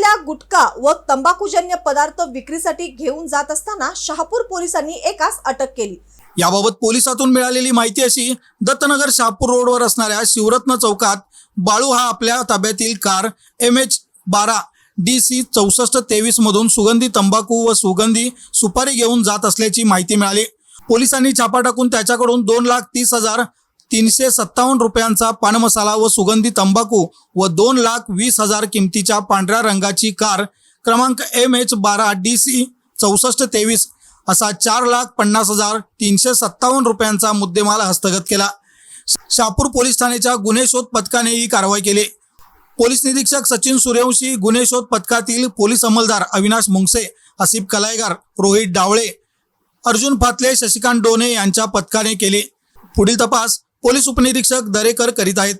असलेला गुटखा व तंबाखूजन्य पदार्थ विक्रीसाठी घेऊन जात असताना शहापूर पोलिसांनी एकास अटक केली. याबाबत पोलिसातून मिळालेली माहिती अशी दत्तनगर शहापूर रोडवर असणाऱ्या शिवरत्न चौकात बाळू हा आपल्या ताब्यातील कार एम एच बारा डी सी चौसष्ट तेवीस मधून सुगंधी तंबाखू व सुगंधी सुपारी घेऊन जात असल्याची माहिती मिळाली. पोलिसांनी छापा टाकून त्याच्याकडून दोन लाख तीस हजार तीनशे सत्तावन्न रुपयांचा पानमसाला व सुगंधी तंबाखू व दोन लाख वीस हजार किमतीच्या पांढऱ्या रंगाची कार क्रमांक एम एच बारा डी सी चौसष्ट तेवीस असा चार लाख पन्नास हजार तीनशे सत्तावन्न रुपयांचा मुद्देमाल हस्तगत केला. शहापूर पोलीस ठाण्याच्या गुन्हे शोध पथकाने ही कारवाई केली. पोलीस निरीक्षक सचिन सूर्यवंशी गुन्हे शोध पथकातील पोलीस अंमलदार अविनाश मुंगसे हसीब कलायगार रोहित डावळे अर्जुन फातले शशिकांत डोने यांच्या पथकाने केले. पुढील तपास पोलीस उपनिरीक्षक दरेकर करीत आहेत.